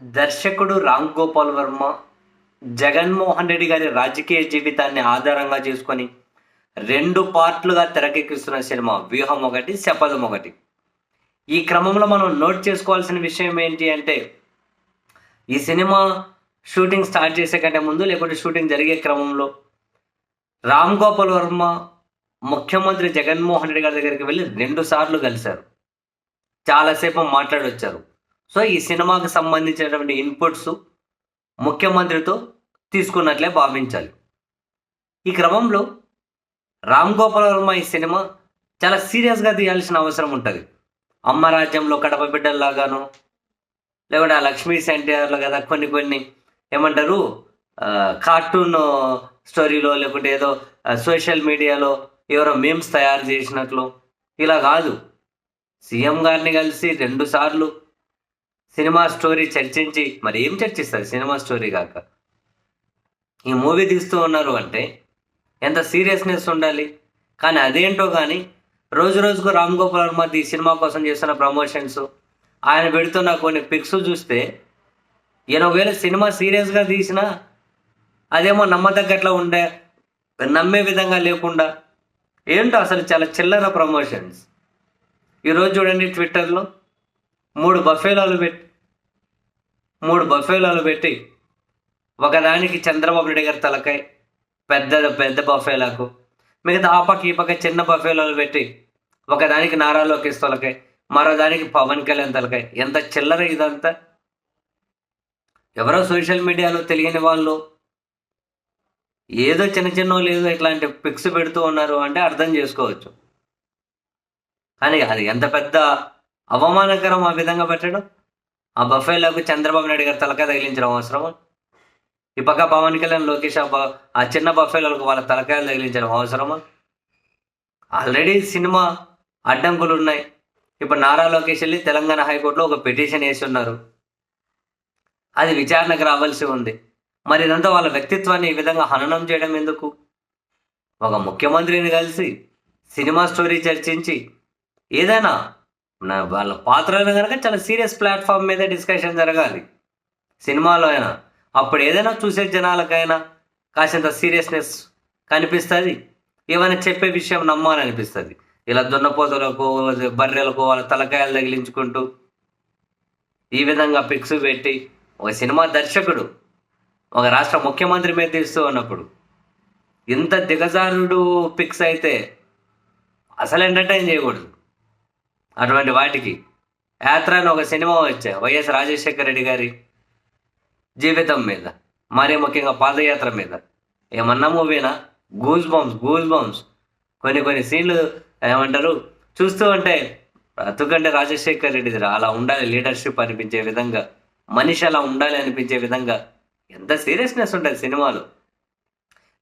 దర్శకుడు రామ్ గోపాల్ వర్మ జగన్మోహన్ రెడ్డి గారి రాజకీయ జీవితాన్ని ఆధారంగా చేసుకొని రెండు పార్ట్లుగా తెరకెక్కిస్తున్న సినిమా వ్యూహం ఒకటి శపథం ఒకటి. ఈ క్రమంలో మనం నోట్ చేసుకోవాల్సిన విషయం ఏంటి అంటే ఈ సినిమా షూటింగ్ స్టార్ట్ చేసే కంటే ముందు లేకుంటే షూటింగ్ జరిగే క్రమంలో రామ్ గోపాల్ వర్మ ముఖ్యమంత్రి జగన్మోహన్ రెడ్డి గారి దగ్గరికి వెళ్ళి రెండు సార్లు కలిశారు. చాలాసేపు మాట్లాడొచ్చారు. సో ఈ సినిమాకు సంబంధించినటువంటి ఇన్పుట్స్ ముఖ్యమంత్రితో తీసుకున్నట్లే భావించాలి. ఈ క్రమంలో రామ్ గోపాల్ వర్మ ఈ సినిమా చాలా సీరియస్గా తీయాల్సిన అవసరం ఉంటుంది. అమ్మ రాజ్యంలో కడప బిడ్డల్లాగాను లేకుంటే ఆ లక్ష్మీ సెంటర్లో కదా కొన్ని కొన్ని ఏమంటారు కార్టూన్ స్టోరీలో లేకుంటే ఏదో సోషల్ మీడియాలో ఎవరో మేమ్స్ తయారు చేసినట్లు. ఇలా కాదు. సీఎం గారిని కలిసి రెండు సార్లు సినిమా స్టోరీ చర్చించి మరి ఏం చర్చిస్తారు సినిమా స్టోరీ కాక? ఈ మూవీ తీస్తూ ఉన్నారు అంటే ఎంత సీరియస్నెస్ ఉండాలి? కానీ అదేంటో కానీ రోజు రోజుకు రామ్ గోపాల్ వర్మ ఈ సినిమా కోసం చేస్తున్న ప్రమోషన్స్ ఆయన పెడుతున్న కొన్ని పిక్స్ చూస్తే ఈయన ఒకవేళ సినిమా సీరియస్గా తీసినా అదేమో నమ్మదగ్గట్లా ఉండే నమ్మే విధంగా లేకుండా ఏంటో అసలు చాలా చిల్లర ప్రమోషన్స్ ఈరోజు చూడండి ట్విట్టర్లో మూడు బఫేలాలు పెట్టి మూడు బఫేలాలు పెట్టి ఒకదానికి చంద్రబాబు నాయుడు గారి తలకాయ పెద్ద పెద్ద బఫేలాకు మిగతా ఆ పక్క ఈ పక్క చిన్న బఫేలాలు పెట్టి ఒకదానికి నారా లోకేష్ తలకాయ మరో దానికి పవన్ కళ్యాణ్ తలకాయ ఎంత చిల్లర ఇదంతా? ఎవరో సోషల్ మీడియాలో తెలియని వాళ్ళు ఏదో చిన్న చిన్న ఏదో ఇట్లాంటి పిక్స్ పెడుతూ ఉన్నారు అంటే అర్థం చేసుకోవచ్చు. కానీ అది ఎంత పెద్ద అవమానకరం ఆ విధంగా పెట్టడం? ఆ బఫేలకు చంద్రబాబు నాయుడు గారు తలకాయ తగిలించడం అవసరమా? ఈ పక్క పవన్ కళ్యాణ్ లోకేష్ ఆ చిన్న బఫేలకు వాళ్ళ తలకాయలు తగిలించడం అవసరమా? ఆల్రెడీ సినిమా అడ్డంకులు ఉన్నాయి ఇప్పుడు నారా లోకేష్ వెళ్ళి తెలంగాణ హైకోర్టులో ఒక పిటిషన్ వేసి ఉన్నారు అది విచారణకు రావాల్సి ఉంది. మరి ఇదంతా వాళ్ళ వ్యక్తిత్వాన్ని ఈ విధంగా హననం చేయడం ఎందుకు? ఒక ముఖ్యమంత్రిని కలిసి సినిమా స్టోరీ చర్చించి ఏదైనా వాళ్ళ పాత్రలను కనుక చాలా సీరియస్ ప్లాట్ఫామ్ మీద డిస్కషన్ జరగాలి. సినిమాలో అయినా అప్పుడు ఏదైనా చూసే జనాలకైనా కాసింత సీరియస్నెస్ కనిపిస్తుంది. ఏమైనా చెప్పే విషయం నమ్మాలనిపిస్తుంది. ఇలా దున్నపోతులకు బర్రెలకు వాళ్ళ తలకాయలు తగిలించుకుంటూ ఈ విధంగా పిక్స్ పెట్టి ఒక సినిమా దర్శకుడు ఒక రాష్ట్ర ముఖ్యమంత్రి మీద తీస్తూ ఉన్నప్పుడు ఇంత దిగజారుడు పిక్స్ అయితే అసలు ఎంటర్టైన్ చేయకూడదు. అటువంటి వాటికి. యాత్ర అని ఒక సినిమా వచ్చాయి వైఎస్ రాజశేఖర రెడ్డి గారి జీవితం మీద మరీ ముఖ్యంగా పాదయాత్ర మీద. ఏమన్నా మూవీనా? గూజ్ బాంబ్స్ గూజ్ బాంబ్స్ కొన్ని కొన్ని సీన్లు ఏమంటారు చూస్తూ ఉంటే బ్రతుకంటే రాజశేఖర్ రెడ్డి అలా ఉండాలి లీడర్షిప్ అనిపించే విధంగా మనిషి అలా ఉండాలి అనిపించే విధంగా ఎంత సీరియస్నెస్ ఉంటుంది సినిమాలు.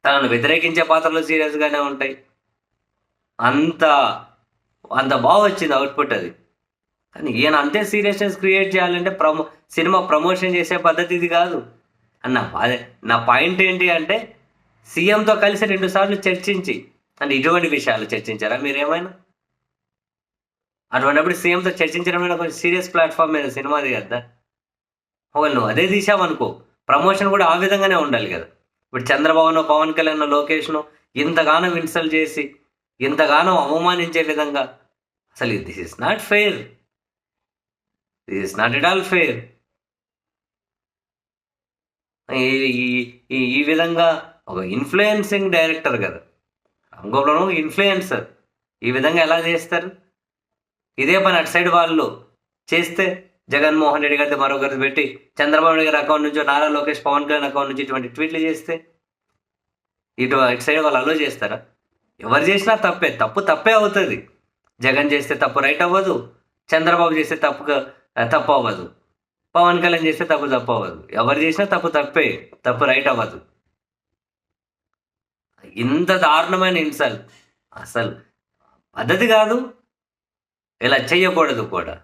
తనను వ్యతిరేకించే పాత్రలు సీరియస్గానే ఉంటాయి. అంత అంత బాగా వచ్చింది అవుట్పుట్ అది. కానీ ఈయన అంతే సీరియస్నెస్ క్రియేట్ చేయాలంటే ప్రమో సినిమా ప్రమోషన్ చేసే పద్ధతి ఇది కాదు. అన్న అదే నా పాయింట్ ఏంటి అంటే సీఎంతో కలిసి రెండు సార్లు చర్చించి అంటే ఇటువంటి విషయాలు చర్చించారా మీరేమైనా? అటువంటిప్పుడు సీఎంతో చర్చించడం మీద కొంచెం సీరియస్ ప్లాట్ఫామ్ మీద సినిమా కదా. ఒకవేళ నువ్వు అదే తీసావనుకో ప్రమోషన్ కూడా ఆ విధంగానే ఉండాలి కదా. ఇప్పుడు చంద్రబాబును పవన్ కళ్యాణ్ లోకేష్ను ఇంతగానో ఇన్సల్ట్ చేసి ఇంతగానో అవమానించే విధంగా. అసలు this is not fair this is not at all fair ఈ ఈ విధంగా ఒక ఇన్ఫ్లుయెన్సింగ్ డైరెక్టర్ కదా. రంగంలో ఇన్ఫ్లుయెన్సర్ ఈ విధంగా ఎలా చేస్తారు? ఇదే పని అటు సైడ్ వాళ్ళు చేస్తే జగన్మోహన్ రెడ్డి గారిది మరొకరిది పెట్టి చంద్రబాబు నాయుడు గారి అకౌంట్ నుంచి నారా లోకేష్ పవన్ కళ్యాణ్ అకౌంట్ నుంచి ఇటువంటి ట్వీట్లు చేస్తే ఇటు ఇటు సైడ్ వాళ్ళు అలో చేస్తారా? ఎవరు చేసినా తప్పే తప్పు తప్పే అవుతుంది. జగన్ చేస్తే తప్పు రైట్ అవ్వదు చంద్రబాబు చేస్తే తప్పు తప్పు అవ్వదు. పవన్ కళ్యాణ్ చేస్తే తప్పు తప్పు అవ్వదు. ఎవరు చేసినా తప్పు తప్పే తప్పు రైట్ అవ్వదు. ఇంత దారుణమైన ఇన్సల్ట్. అసలు పద్ధతి కాదు. ఇలా చెయ్యకూడదు కూడా.